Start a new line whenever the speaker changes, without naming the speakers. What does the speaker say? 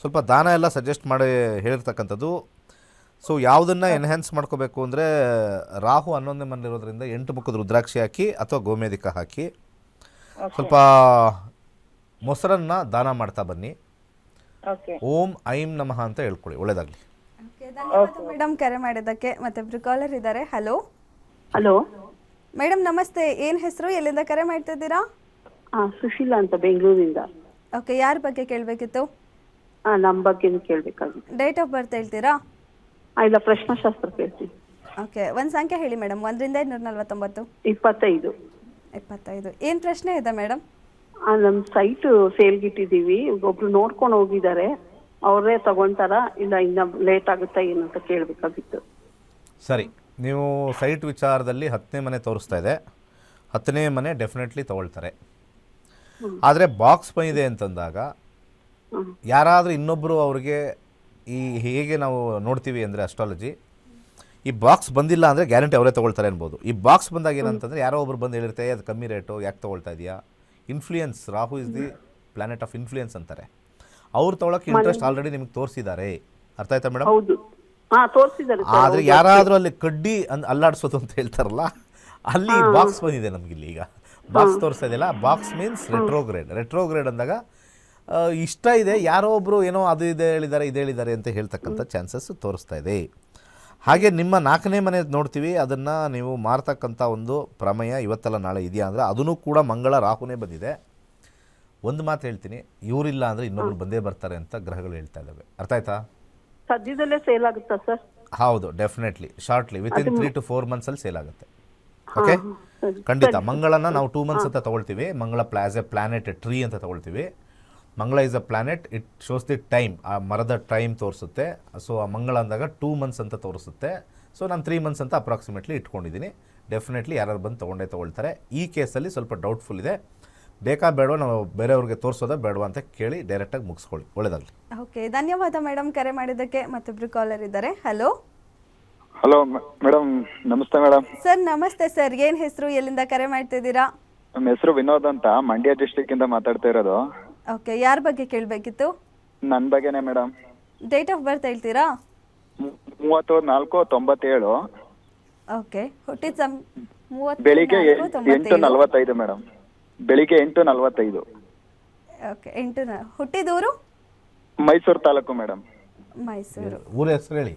ಸ್ವಲ್ಪ ದಾನ ಎಲ್ಲ ಸಜೆಸ್ಟ್ ಮಾಡಿ ಹೇಳಿರ್ತಕ್ಕಂಥದ್ದು. ಸೊ ಯಾವುದನ್ನು ಎನ್ಹ್ಯಾನ್ಸ್ ಮಾಡ್ಕೋಬೇಕು ಅಂದರೆ ರಾಹು ಹನ್ನೊಂದನೇ ಮನೇಲಿರೋದ್ರಿಂದ ಎಂಟು ಮುಖದ ರುದ್ರಾಕ್ಷಿ ಹಾಕಿ ಅಥವಾ ಗೋಮೇಧಿಕ ಹಾಕಿ. ಸ್ವಲ್ಪ ಮೊಸರನ್ನ ದಾನ ಮಾಡ್ತಾ ಬನ್ನಿ.
ಓಕೆ
ಓಂ ಐಂ ನಮಃ ಅಂತ ಹೇಳ್ಕೊಳ್ಳಿ ಒಳ್ಳೇದಾಗಲಿ.
ಮೇಡಮ್ ಕರೆ ಮಾಡಿದ್ದಕ್ಕೆ. ಮತ್ತೆ ಕಾಲರ್ ಇದ್ದಾರೆ. ಹಲೋ
ಹಲೋ
ಮೇಡಮ್ ನಮಸ್ತೆ. ಏನ್ ಹೆಸರು? ಎಲ್ಲಿಂದ ಕರೆ ಮಾಡ್ತಿದ್ದೀರಾ
ಹಾ ಸುಶೀಲಾ ಅಂತ ಬೆಂಗಳೂರಿಂದ.
ಓಕೆ ಯಾರ ಬಗ್ಗೆ ಕೇಳಬೇಕಿತ್ತು?
ಹಾ ನಮ್ ಬಗ್ಗೆನೂ ಕೇಳಬೇಕಾಗಿತ್ತು.
ಡೇಟ್ ಆಫ್ ಬರ್ತ್ ಹೇಳ್ತೀರಾ?
ಆ, ಇಲ್ಲ ಪ್ರಶ್ನಾಶಾಸ್ತ್ರ ಕೇಳ್ತೀನಿ.
ಓಕೆ ಒಂದು ಸಂಖ್ಯೆ ಹೇಳಿ ಮೇಡಮ್. ಒಂದರಿಂದ ಇನ್ನೂರ ನಲ್ವತ್ತೊಂಬತ್ತು.
ಇಪ್ಪತ್ತೈದು.
ಇಪ್ಪತ್ತೈದು. ಏನು ಪ್ರಶ್ನೆ ಇದೆ ಮೇಡಮ್?
ಆ, ಸೈಟ್ ಸೈಟ್ ಸೇಲ್ಗಿಟ್ಟಿದ್ದೀವಿ. ಒಬ್ರು ನೋಡ್ಕೊಂಡು ಹೋಗಿದ್ದಾರೆ. ಅವರೇ ತಗೊಂತಾರ? ಇಲ್ಲ ಇನ್ನ ಲೇಟ್ ಆಗುತ್ತಾ ಏನು ಅಂತ ಕೇಳಬೇಕಾಗಿತ್ತು.
ಸರಿ ನೀವು ಸೈಟ್ ವಿಚಾರದಲ್ಲಿ ಹತ್ತನೇ ಮನೆ ತೋರಿಸ್ತಾ ಇದೆ. ಹತ್ತನೇ ಮನೆ ಡೆಫಿನೆಟ್ಲಿ ತಗೊಳ್ತಾರೆ. ಆದರೆ ಬಾಕ್ಸ್ ಬಂದಿದೆ ಅಂತಂದಾಗ ಯಾರಾದರೂ ಇನ್ನೊಬ್ಬರು ಅವ್ರಿಗೆ ಈ ಹೇಗೆ ನಾವು ನೋಡ್ತೀವಿ ಅಂದರೆ ಅಸ್ಟ್ರಾಲಜಿ ಈ ಬಾಕ್ಸ್ ಬಂದಿಲ್ಲ ಅಂದರೆ ಗ್ಯಾರಂಟಿ ಅವರೇ ತೊಗೊಳ್ತಾರೆ ಅನ್ಬೋದು. ಈ ಬಾಕ್ಸ್ ಬಂದಾಗ ಏನಂತಂದರೆ ಯಾರೋ ಒಬ್ರು ಬಂದು ಹೇಳಿರ್ತಾರೆ ಅದು ಕಮ್ಮಿ ರೇಟು ಯಾಕೆ ತೊಗೊಳ್ತಾ ಇದೆಯಾ? Influence Rahu is the planet of influence ಅಂತಾರೆ. ಅವ್ರು ತೊಗೊಳಕ್ಕೆ ಇಂಟ್ರೆಸ್ಟ್ ಆಲ್ರೆಡಿ ನಿಮಗೆ ತೋರಿಸಿದ್ದಾರೆ. ಅರ್ಥ ಆಯ್ತಾ ಮೇಡಮ್ ಆದರೆ ಯಾರಾದರೂ ಅಲ್ಲಿ ಕಡ್ಡಿ ಅಲ್ಲಾಡಿಸೋದು ಅಂತ ಹೇಳ್ತಾರಲ್ಲ ಅಲ್ಲಿ ಬಾಕ್ಸ್ ಬಂದಿದೆ ನಮಗಿಲ್ಲಿ ಈಗ. ಬಾಕ್ಸ್ ತೋರಿಸ್ತಾ ಇದೆಯಲ್ಲ ಬಾಕ್ಸ್ ಮೀನ್ಸ್ ರೆಟ್ರೋಗ್ರೇಡ್ ರೆಟ್ರೋಗ್ರೇಡ್ ಅಂದಾಗ ಇಷ್ಟ ಇದೆ ಯಾರೋ ಒಬ್ಬರು ಏನೋ ಅದು ಇದೆ ಹೇಳಿದ್ದಾರೆ ಇದು ಹೇಳಿದ್ದಾರೆ ಅಂತ ಹೇಳ್ತಕ್ಕಂಥ ಚಾನ್ಸಸ್ ತೋರಿಸ್ತಾ ಇದೆ. ಹಾಗೆ ನಿಮ್ಮ ನಾಲ್ಕನೇ ಮನೆ ನೋಡ್ತೀವಿ ಅದನ್ನು ನೀವು ಮಾರ್ತಕ್ಕಂಥ ಒಂದು ಪ್ರಮೇಯ ಇವತ್ತಲ್ಲ ನಾಳೆ ಇದೆಯಾ ಅಂದರೆ ಅದನ್ನು ಕೂಡ ಮಂಗಳ ರಾಹುನೇ ಬಂದಿದೆ. ಒಂದು ಮಾತು ಹೇಳ್ತೀನಿ ಇವರಿಲ್ಲ ಅಂದರೆ ಇನ್ನೊಬ್ರು ಬಂದೇ ಬರ್ತಾರೆ ಅಂತ ಗ್ರಹಗಳು ಹೇಳ್ತಾ ಇದ್ದಾವೆ. ಅರ್ಥ ಆಯ್ತಾ?
ಸದ್ಯದಲ್ಲೇ ಸೇಲ್ ಆಗುತ್ತಾ ಸರ್
ಹೌದು definitely shortly within three to four ಮಂತ್ಸಲ್ಲಿ sale ಆಗುತ್ತೆ. ಓಕೆ ಖಂಡಿತ ಮಂಗಳನ ನಾವು ಟೂ ಮಂತ್ಸ್ ಅಂತ ತಗೊಳ್ತೀವಿ ಮಂಗಳ ಪ್ಲಾಸ್ ಎ ಪ್ಲಾನೆಟ್ ಟ್ರೀ ಅಂತ ತಗೊಳ್ತೀವಿ. Mangala is a planet it shows the time ಆ ಮರದ ಟೈಮ್ ತೋರಿಸುತ್ತೆ. ಸೊ ಆ ಮಂಗಳ ಅಂದಾಗ ಟೂ ಮಂತ್ಸ್ ಅಂತ ತೋರಿಸುತ್ತೆ. ಸೊ ನಾನು ತ್ರೀ ಮಂತ್ಸ್ ಅಂತ ಅಪ್ರಾಕ್ಸಿಮೇಟ್ಲಿ ಇಟ್ಕೊಂಡಿದ್ದೀನಿ ಡೆಫಿನೆಟ್ಲಿ ಯಾರು ಬಂದು ತೊಗೊಂಡೇ ತೊಗೊಳ್ತಾರೆ. ಈ ಕೇಸಲ್ಲಿ ಸ್ವಲ್ಪ ಡೌಟ್ಫುಲ್ ಇದೆ. ಬೇಕಾ ಬೇಡವಾ ನಾವು ಬೇರೆಯವ್ರಿಗೆ ತೋರಿಸೋದಾ ಬೇಡವಾ ಅಂತ ಕೇಳಿ ಡೈರೆಕ್ಟಾಗಿ ಮುಗಿಸ್ಕೊಳ್ಳಿ. ಒಳ್ಳೇದಾಗಲಿ.
ಓಕೆ ಧನ್ಯವಾದ ಮೇಡಮ್ ಕರೆ ಮಾಡಿದ್ದಕ್ಕೆ ಮತ್ತೊಬ್ರು ಕಾಲರ್ ಇದ್ದಾರೆ. ಹಲೋ
ಹಲೋ ಮೇಡಮ್ ನಮಸ್ತೆ ಮೇಡಮ್
ಸರ್ ನಮಸ್ತೆ ಸರ್ ಏನು ಹೆಸರು ಎಲ್ಲಿಂದ ಕರೆ ಮಾಡ್ತಿದ್ದೀರಾ?
ನಮ್ಮ ಹೆಸರು ವಿನೋದ್ ಅಂತ ಮಂಡ್ಯ ಡಿಸ್ಟಿಕ್ ಇಂದ ಮಾತಾಡ್ತಾ ಇರೋದು.
ಓಕೆ ಯಾರ ಬಗ್ಗೆ ಕೇಳಬೇಕಿತ್ತು?
ನನ್ನ ಬಗ್ಗೆನೇ ಮೇಡಮ್
ಡೇಟ್ ಆಫ್ ಬರ್ತ್ ಹೇಳ್ತೀರಾ?
ಮೂವತ್ತು ನಾಲ್ಕು ತೊಂಬತ್ತೇಳು.
ಓಕೆ ಹುಟ್ಟಿದ ಸಮ್ ಮೂವತ್ತು
ಬೆಳಿಗ್ಗೆ ಎಂಟು. ನಲವತ್ತೈದು ಮೇಡಮ್ ಬೆಳಿಗ್ಗೆ ಎಂಟು ನಲವತ್ತೈದು.
ಓಕೆ ಎಂಟು ನ- ಹುಟ್ಟಿದೂರು
ಮೈಸೂರು ತಾಲೂಕು ಮೇಡಮ್
ಮೈಸೂರು.
ಊರ ಹೆಸರು ಹೇಳಿ.